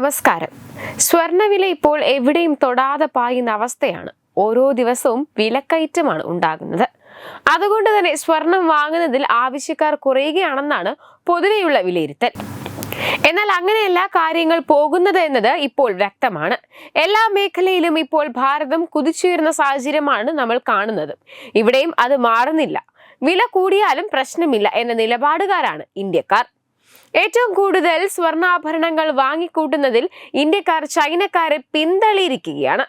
നമസ്കാരം. സ്വർണവില ഇപ്പോൾ എവിടെയും തൊടാതെ പായുന്ന അവസ്ഥയാണ്. ഓരോ ദിവസവും വിലക്കയറ്റമാണ് ഉണ്ടാകുന്നത്. അതുകൊണ്ട് തന്നെ സ്വർണം വാങ്ങുന്നതിൽ ആവശ്യക്കാർ കുറയുകയാണെന്നാണ് പൊതുവെയുള്ള വിലയിരുത്തൽ. എന്നാൽ അങ്ങനെയല്ല കാര്യങ്ങൾ പോകുന്നത് എന്നത് ഇപ്പോൾ വ്യക്തമാണ്. എല്ലാ മേഖലയിലും ഇപ്പോൾ ഭാരതം കുതിച്ചുയരുന്ന സാഹചര്യമാണ് നമ്മൾ കാണുന്നത്. ഇവിടെയും അത് മാറുന്നില്ല. വില കൂടിയാലും പ്രശ്നമില്ല എന്ന നിലപാടുകാരാണ് ഇന്ത്യക്കാർ. ഏറ്റവും കൂടുതൽ സ്വർണാഭരണങ്ങൾ വാങ്ങിക്കൂട്ടുന്നതിൽ ഇന്ത്യക്കാർ ചൈനക്കാരെ പിന്തള്ളിയിരിക്കുകയാണ്.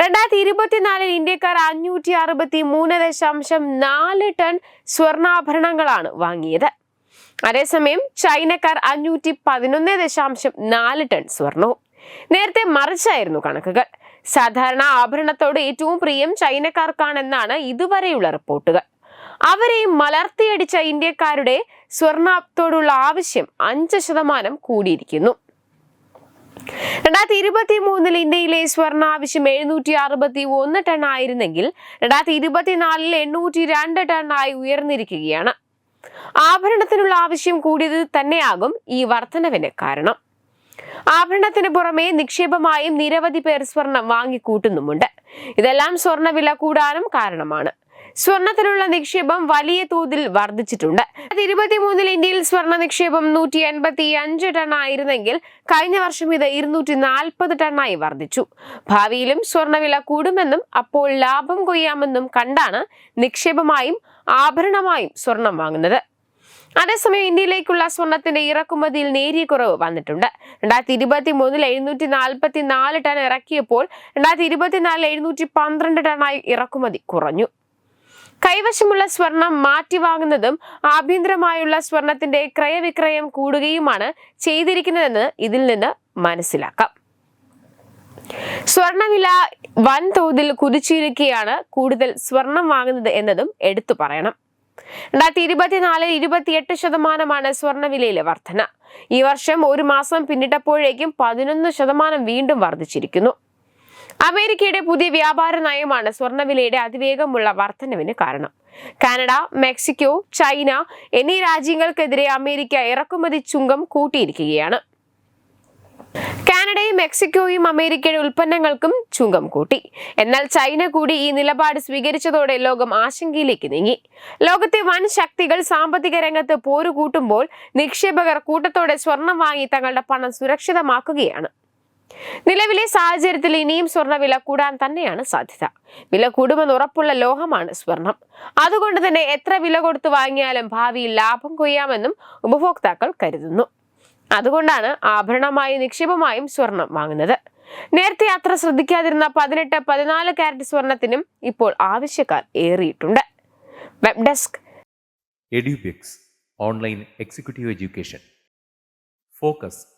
രണ്ടായിരത്തി ഇരുപത്തിനാലിൽ ഇന്ത്യക്കാർ അഞ്ഞൂറ്റി അറുപത്തി മൂന്ന് ദശാംശം നാല് ടൺ സ്വർണാഭരണങ്ങളാണ് വാങ്ങിയത്. അതേസമയം ചൈനക്കാർ അഞ്ഞൂറ്റി പതിനൊന്ന് ദശാംശം നാല് ടൺ സ്വർണവും. നേരത്തെ മറിച്ചായിരുന്നു കണക്കുകൾ. സാധാരണ ആഭരണത്തോട് ഏറ്റവും പ്രിയം ചൈനക്കാർക്കാണെന്നാണ് ഇതുവരെയുള്ള റിപ്പോർട്ടുകൾ. അവരെയും മലർത്തിയടിച്ച ഇന്ത്യക്കാരുടെ സ്വർണത്തോടുള്ള ആവശ്യം അഞ്ച് ശതമാനം കൂടിയിരിക്കുന്നു. രണ്ടായിരത്തി ഇരുപത്തി മൂന്നിൽ ഇന്ത്യയിലെ സ്വർണ ആവശ്യം എഴുന്നൂറ്റി അറുപത്തി ഒന്ന് ടൺ ആയിരുന്നെങ്കിൽ രണ്ടായിരത്തി ഇരുപത്തിനാലിൽ എണ്ണൂറ്റി രണ്ട് ടൺ ആയി ഉയർന്നിരിക്കുകയാണ്. ആഭരണത്തിനുള്ള ആവശ്യം കൂടിയത് തന്നെയാകും ഈ വർധനവിന് കാരണം. ആഭരണത്തിന് പുറമെ നിക്ഷേപമായും നിരവധി പേർ സ്വർണം വാങ്ങിക്കൂട്ടുന്നുമുണ്ട്. ഇതെല്ലാം സ്വർണ വില കൂടാനും കാരണമാണ്. സ്വർണത്തിലുള്ള നിക്ഷേപം വലിയ തോതിൽ വർദ്ധിച്ചിട്ടുണ്ട്. ഇരുപത്തിമൂന്നിൽ ഇന്ത്യയിൽ സ്വർണ നിക്ഷേപം നൂറ്റി എൺപത്തി അഞ്ച് ടൺ ആയിരുന്നെങ്കിൽ കഴിഞ്ഞ വർഷം ഇത് ഇരുന്നൂറ്റി നാൽപ്പത് ടണ്ണായി വർദ്ധിച്ചു. ഭാവിയിലും സ്വർണവില കൂടുമെന്നും അപ്പോൾ ലാഭം കൊയ്യാമെന്നും കണ്ടാണ് നിക്ഷേപമായും ആഭരണമായും സ്വർണം വാങ്ങുന്നത്. അതേസമയം ഇന്ത്യയിലേക്കുള്ള സ്വർണത്തിന്റെ ഇറക്കുമതിയിൽ നേരിയ കുറവ് വന്നിട്ടുണ്ട്. രണ്ടായിരത്തി ഇരുപത്തി മൂന്നിൽ എഴുന്നൂറ്റി നാൽപ്പത്തി നാല് ടൺ ഇറക്കിയപ്പോൾ രണ്ടായിരത്തി ഇരുപത്തിനാലിൽ എഴുന്നൂറ്റി പന്ത്രണ്ട് ടണ്ണായി ഇറക്കുമതി കുറഞ്ഞു. കൈവശമുള്ള സ്വർണം മാറ്റി വാങ്ങുന്നതും ആഭ്യന്തരമായുള്ള സ്വർണത്തിന്റെ ക്രയവിക്രയം കൂടുകയുമാണ് ചെയ്തിരിക്കുന്നതെന്ന് ഇതിൽ നിന്ന് മനസ്സിലാക്കാം. സ്വർണവില വൻതോതിൽ കുതിച്ചിരിക്കുകയാണ് കൂടുതൽ സ്വർണം വാങ്ങുന്നത് എന്നതും എടുത്തു പറയണം. രണ്ടായിരത്തി ഇരുപത്തിനാലിൽ ഇരുപത്തിയെട്ട് ശതമാനമാണ് സ്വർണവിലയിലെ വർധന. ഈ വർഷം ഒരു മാസം പിന്നിട്ടപ്പോഴേക്കും പതിനൊന്ന് ശതമാനം വീണ്ടും വർദ്ധിച്ചിരിക്കുന്നു. അമേരിക്കയുടെ പുതിയ വ്യാപാര നയമാണ് സ്വർണവിലയുടെ അതിവേഗമുള്ള വർധനവിന് കാരണം. കാനഡ മെക്സിക്കോ ചൈന എന്നീ രാജ്യങ്ങൾക്കെതിരെ അമേരിക്ക ഇറക്കുമതി ചുങ്കം കൂട്ടിയിരിക്കുകയാണ്. കാനഡയും മെക്സിക്കോയും അമേരിക്കയുടെ ഉൽപ്പന്നങ്ങൾക്കും ചുങ്കം കൂട്ടി. എന്നാൽ ചൈന കൂടി ഈ നിലപാട് സ്വീകരിച്ചതോടെ ലോകം ആശങ്കയിലേക്ക് നീങ്ങി. ലോകത്തെ വൻ ശക്തികൾ സാമ്പത്തിക രംഗത്ത് പോരുകൂട്ടുമ്പോൾ നിക്ഷേപകർ കൂട്ടത്തോടെ സ്വർണം വാങ്ങി തങ്ങളുടെ പണം സുരക്ഷിതമാക്കുകയാണ്. നിലവിലെ സാഹചര്യത്തിൽ ഇനിയും സ്വർണവില കൂടാൻ തന്നെയാണ് സാധ്യത. വില കൂടുമെന്ന് ഉറപ്പുള്ള ലോഹമാണ് സ്വർണം. അതുകൊണ്ട് തന്നെ എത്ര വില കൊടുത്തു വാങ്ങിയാലും ഭാവിയിൽ ലാഭം കൊയ്യാമെന്നും ഉപഭോക്താക്കൾ കരുതുന്നു. അതുകൊണ്ടാണ് ആഭരണമായി നിക്ഷേപമായും സ്വർണം വാങ്ങുന്നത്. നേരത്തെ അത്ര ശ്രദ്ധിക്കാതിരുന്ന പതിനെട്ട് പതിനാല് കാരറ്റ് സ്വർണത്തിനും ഇപ്പോൾ ആവശ്യക്കാർ ഏറിയിട്ടുണ്ട്. Web desk. Online executive education. Focus